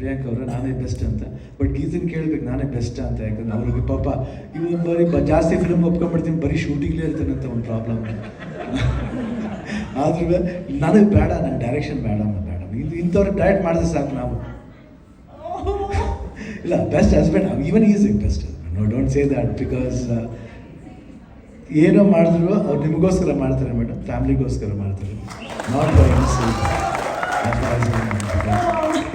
ಪ್ರಿಯಾಂಕ್ ಅವರ, ನಾನೇ ಬೆಸ್ಟ್ ಅಂತ. ಬಟ್ ಗೀತನ್ ಕೇಳ್ಬೇಕು, ನಾನೇ ಬೆಸ್ಟ್ ಅಂತ. ಯಾಕಂದ್ರೆ ಅವ್ರಿಗೆ ಪಾಪ, ಇವನು ಬರೀ ಬ- ಜಾಸ್ತಿ ಫಿಲಮ್ ಒಪ್ಕೊಂಡ್ಬಿಡ್ತೀನಿ, ಬರೀ ಶೂಟಿಂಗ್ಲೇ ಇರ್ತಾನೆ ಅಂತ ಒಂದು ಪ್ರಾಬ್ಲಮ್ ಆದ್ರೂ ನನಗೆ ಬೇಡ ನನ್ನ ಡೈರೆಕ್ಷನ್ ಬೇಡ ಬೇಡ. ಇದು ಇಂಥವ್ರಿಗೆ ಡೈರೆಕ್ಟ್ ಮಾಡಿದ್ರೆ ಸಾಕು ನಾವು. ಇಲ್ಲ best husband even is best no don't say that because ಏನೋ ಮಾಡಿದ್ರು ಅವ್ರು ನಿಮಗೋಸ್ಕರ ಮಾಡ್ತಾರೆ ಮೇಡಮ್ ಫ್ಯಾಮಿಲಿಗೋಸ್ಕರ ಮಾಡ್ತಾರೆ. ನಾಟ್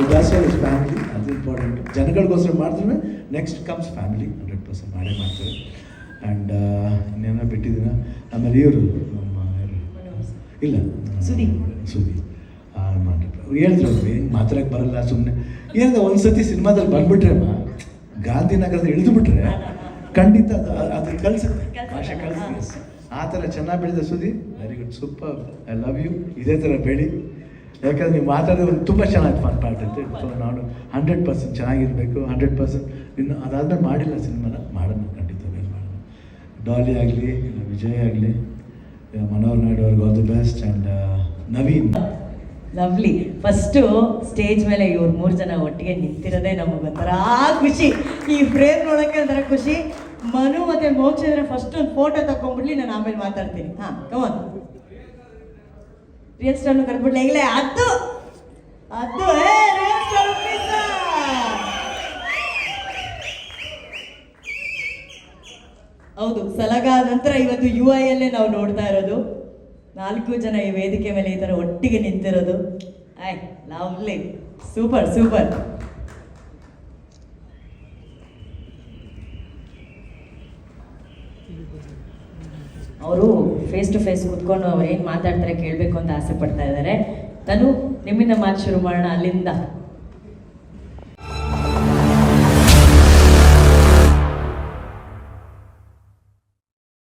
ಇಸ್ ಫ್ಯಾಮಿಲಿ ಅದು ಇಂಪಾರ್ಟೆಂಟ್ ಜನಗಳಿಗೋಸ್ಕರ ಮಾಡ್ತೀವಿ next comes family hundred percent ಮಾಡೇ ಮಾಡ್ತಾರೆ. ಆ್ಯಂಡ್ ಇನ್ನೇನೋ ಬಿಟ್ಟಿದ್ದೀನ ಆಮೇಲೆ ಇವರು ನಮ್ಮ ಇಲ್ಲ. ಸುದಿ ಸುದಿ ಹೇಳಿದ್ರು ಅವ್ರು ಹೆಂಗೆ ಮಾತಾಡಕ್ಕೆ ಬರಲ್ಲ ಸುಮ್ಮನೆ ಏನಂದ್ರೆ ಒಂದು ಸತಿ ಸಿನಿಮಾದಲ್ಲಿ ಬಂದ್ಬಿಟ್ರೆ ಅಮ್ಮ ಗಾಂಧಿನಗರದಲ್ಲಿ ಇಳಿದು ಬಿಟ್ರೆ ಖಂಡಿತ ಅದು ಅದನ್ನು ಕಲಿಸುತ್ತೆ. ಭಾಷೆ ಕಳ್ಸುತ್ತೆ ಆ ಥರ ಚೆನ್ನಾಗಿ ಬೆಳೆದ ಸುದಿ very good super I love you ಇದೇ ಥರ ಬೆಳಿ. ಯಾಕಂದ್ರೆ ನೀವು ಮಾತಾಡೋದು ತುಂಬ ಚೆನ್ನಾಗಿ ಫನ್ ಅಂತ ಸೊ ನಾನು ಹಂಡ್ರೆಡ್ ಪರ್ಸೆಂಟ್ ಚೆನ್ನಾಗಿರಬೇಕು ಹಂಡ್ರೆಡ್ ಪರ್ಸೆಂಟ್ ಇನ್ನು ಅದಾದ್ರೆ ಮಾಡಿಲ್ಲ ಸಿನಿಮಾನ ಮಾಡೋಣ ಖಂಡಿತ ಬೇರೆ ಮಾಡೋಣ ಡಾಲಿ ಆಗಲಿ ವಿಜಯ್ ಆಗಲಿ ಮನೋಹರ್ ನಾಯ್ಡು ಅವ್ರಿಗೆ all the best and Naveen. Lovely first stage ಮೇಲೆ ಇವ್ರು ಮೂರು ಜನ ಒಟ್ಟಿಗೆ ನಿಂತಿರೋದೇ ನಮಗೊಂಥರ ಖುಷಿ. ಈ ಫ್ರೇಮ್ ನೋಡೋಕ್ಕೆ ಒಂಥರ ಖುಷಿ. ಮನು ಮತ್ತು ಮೋಕ್ಷ ಅಂದರೆ ಫಸ್ಟ್ ಒಂದು ಫೋಟೋ ತಗೊಂಡ್ಬಿಡ್ಲಿ ನಾನು ಆಮೇಲೆ ಮಾತಾಡ್ತೀನಿ. ಹಾಂ ಕಮಾನ್ ರಿಯಲ್ ಸ್ಟಾರ್ನು ಕರ್ಬಿಡ್ಲಿ ಈಗಲೇ ಅದು ಅದು ಹೌದು ಸಲಗ ನಂತರ ಇವತ್ತು ಯು ಐ ಅಲ್ಲೇ ನಾವು ನೋಡ್ತಾ ಇರೋದು. ನಾಲ್ಕು ಜನ ಈ ವೇದಿಕೆ ಮೇಲೆ ಈ ಥರ ಒಟ್ಟಿಗೆ ನಿಂತಿರೋದು. ಐ ಲವ್ಲಿ ಸೂಪರ್ ಸೂಪರ್ ಅವರು ಫೇಸ್ ಟು ಫೇಸ್ ಕುತ್ಕೊಂಡು ಅವ್ರು ಏನು ಮಾತಾಡ್ತಾರೆ ಕೇಳಬೇಕು ಅಂತ ಆಸೆ ಪಡ್ತಾ ಇದ್ದಾರೆ. ತನು ನಿಮ್ಮಿಂದ ಮಾತು ಶುರು ಮಾಡೋಣ ಅಲ್ಲಿಂದ.